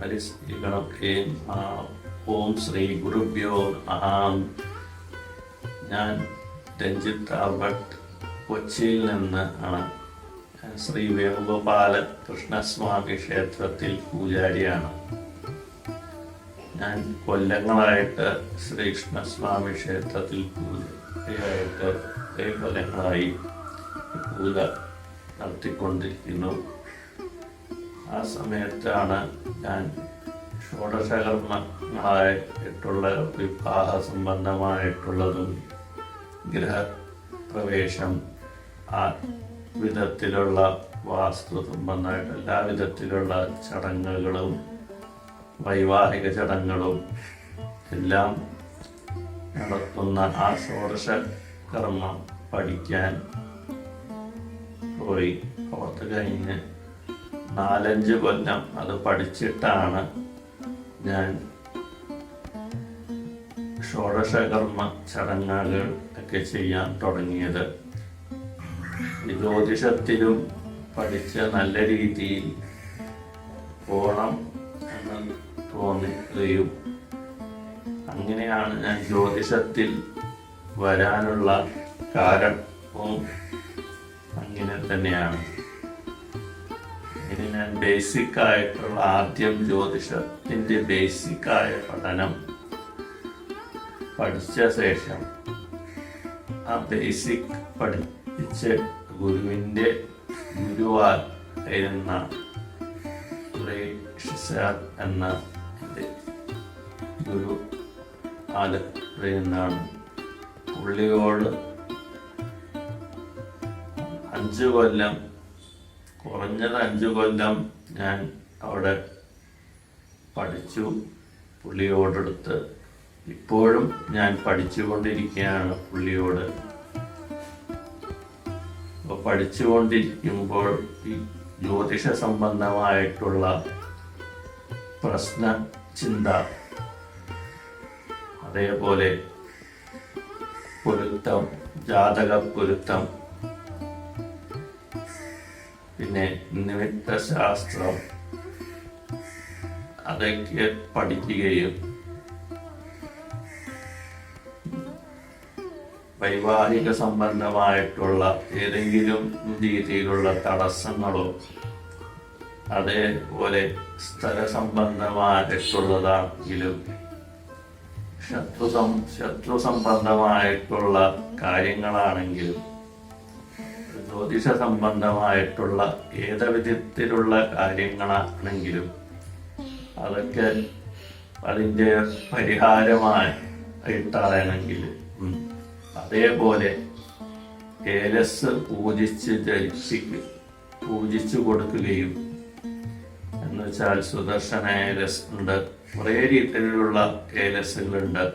ഹരിശ്രീ ഓം ശ്രീ ഗുരുഭ്യോ നമഃ. ഞാൻ രഞ്ജിത്ത് ആൽബർട്ട് കൊച്ചിയിൽ നിന്ന് ആണ്. ശ്രീ വേണുഗോപാല കൃഷ്ണസ്വാമി ക്ഷേത്രത്തിൽ പൂജാരിയാണ്. ഞാൻ കൊല്ലങ്ങളായിട്ട് ശ്രീകൃഷ്ണസ്വാമി ക്ഷേത്രത്തിൽ പൂജയായിട്ട് കൊല്ലങ്ങളായി പൂജ നടത്തിക്കൊണ്ടിരിക്കുന്നു. ആ സമയത്താണ് ഞാൻ ഷോഡശകർമ്മങ്ങളായിട്ടുള്ള വിവാഹ സംബന്ധമായിട്ടുള്ളതും ഗൃഹപ്രവേശം ആ വിധത്തിലുള്ള വാസ്തു സംബന്ധമായിട്ട് എല്ലാ വിധത്തിലുള്ള ചടങ്ങുകളും വൈവാഹിക ചടങ്ങുകളും എല്ലാം നടത്തുന്ന ആ ഷോഡശ കർമ്മം പഠിക്കാൻ പോയി. പുറത്ത് കഴിഞ്ഞ് നാലഞ്ച് കൊല്ലം അത് പഠിച്ചിട്ടാണ് ഞാൻ ഷോഡശകർമ്മ ചടങ്ങുകൾ ഒക്കെ ചെയ്യാൻ തുടങ്ങിയത്. ജ്യോതിഷത്തിലും പഠിച്ച നല്ല രീതിയിൽ പോണം എന്ന് തോന്നുകയും അങ്ങനെയാണ് ഞാൻ ജ്യോതിഷത്തിൽ വരാനുള്ള കാരണവും അങ്ങനെ തന്നെയാണ്. ഇനി ഞാൻ ബേസിക് ആയിട്ടുള്ള ആദ്യം ജ്യോതിഷത്തിന്റെ ബേസിക് ആയ പഠനം പഠിച്ച ശേഷം ആ ബേസിക് പഠിച്ച് ഗുരുവിന്റെ ഗുരുവായിരുന്ന എന്ന ഗുരു ആലപ്പുഴയെന്നാണ് പുള്ളിയോട് അഞ്ച് കൊല്ലം കുറഞ്ഞത് അഞ്ച് കൊല്ലം ഞാൻ അവിടെ പഠിച്ചു പുള്ളിയോടെടുത്ത് ഇപ്പോഴും ഞാൻ പഠിച്ചുകൊണ്ടിരിക്കുകയാണ് പുള്ളിയോട് അപ്പോൾ പഠിച്ചുകൊണ്ടിരിക്കുമ്പോൾ ഈ ജ്യോതിഷ സംബന്ധമായിട്ടുള്ള പ്രശ്ന ചിന്ത അതേപോലെ പൊരുത്തം ജാതക പൊരുത്തം പിന്നെ നിമിത്ത ശാസ്ത്രം. അതൊക്കെ പഠിക്കുകയും വൈവാഹിക സംബന്ധമായിട്ടുള്ള ഏതെങ്കിലും രീതിയിലുള്ള തടസ്സങ്ങളോ അതേപോലെ സ്ഥല സംബന്ധമായിട്ടുള്ളതാണെങ്കിലും ശത്രു ശത്രു സംബന്ധമായിട്ടുള്ള കാര്യങ്ങളാണെങ്കിലും ജ്യോതിഷ സംബന്ധമായിട്ടുള്ള ഏതവിധത്തിലുള്ള കാര്യങ്ങളാണെങ്കിലും അതൊക്കെ അതിന്റെ പരിഹാരമായിട്ടാണെങ്കിൽ അതേപോലെ ഏലസ് പൂജിച്ച് ധരിപ്പിക്കുക പൂജിച്ചു കൊടുക്കുകയും എന്ന് വെച്ചാൽ സുദർശന ഏലസ് ഉണ്ട്. കുറേ രീതിയിലുള്ള ഏലസുകളുണ്ട്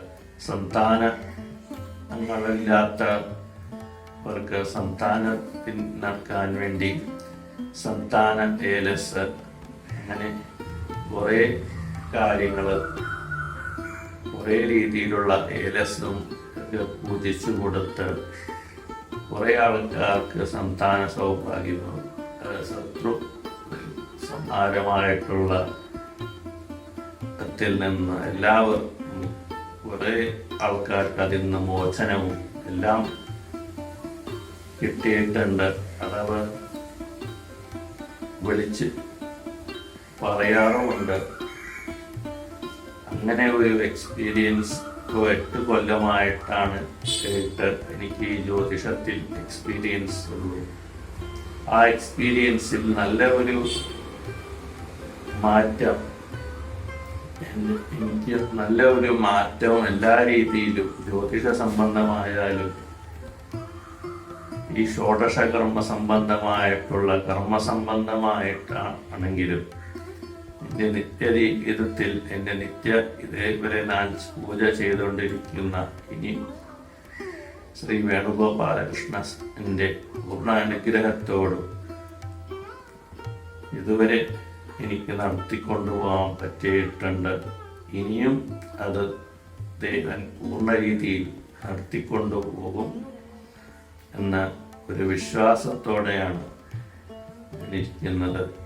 സന്താനങ്ങളില്ലാത്തവർക്ക് സന്താനത്തിന് നടക്കാൻ വേണ്ടി സന്താന ഏലസ് അങ്ങനെ കുറേ കാര്യങ്ങൾ കുറേ രീതിയിലുള്ള ഏലസും ഒക്കെ പൂജിച്ചു കൊടുത്ത് കുറേ ആൾക്കാർക്ക് സന്താന സൗഭാഗ്യവും ശത്രു സംഹാരമായിട്ടുള്ള ത്തിൽ നിന്ന് എല്ലാവർക്കും കുറേ ആൾക്കാർക്ക് അതിൽ നിന്ന് മോചനവും എല്ലാം കിട്ടിയിട്ടുണ്ട്. അഥവാ വിളിച്ച് പറയാറുമുണ്ട്. അങ്ങനെ ഒരു എക്സ്പീരിയൻസ് എട്ട് കൊല്ലമായിട്ടാണ് കേട്ട് എനിക്ക് ഈ ജ്യോതിഷത്തിൽ എക്സ്പീരിയൻസ് ഉള്ളൂ. ആ എക്സ്പീരിയൻസിൽ നല്ല ഒരു മാറ്റം എനിക്ക് നല്ല ഒരു മാറ്റം എല്ലാ രീതിയിലും ജ്യോതിഷ സംബന്ധമായാലും ഈ ഷോഡശ കർമ്മ സംബന്ധമായിട്ടുള്ള കർമ്മ സംബന്ധമായിട്ടാണെങ്കിലും എന്റെ നിത്യ ജീവിതത്തിൽ എന്റെ നിത്യ ഇതേവരെ ഞാൻ പൂജ ചെയ്തുകൊണ്ടിരിക്കുന്ന ഇനി ശ്രീ വേണുഗോപാലകൃഷ്ണ എന്റെ പൂർണ അനുഗ്രഹത്തോടും ഇതുവരെ എനിക്ക് നടത്തിക്കൊണ്ടുപോകാൻ പറ്റിയിട്ടുണ്ട്. ഇനിയും അത് ദൈവൻ പൂർണ രീതിയിൽ നടത്തിക്കൊണ്ടുപോകും എന്ന ഒരു വിശ്വാസത്തോടെയാണ് ഇരിക്കുന്നത്.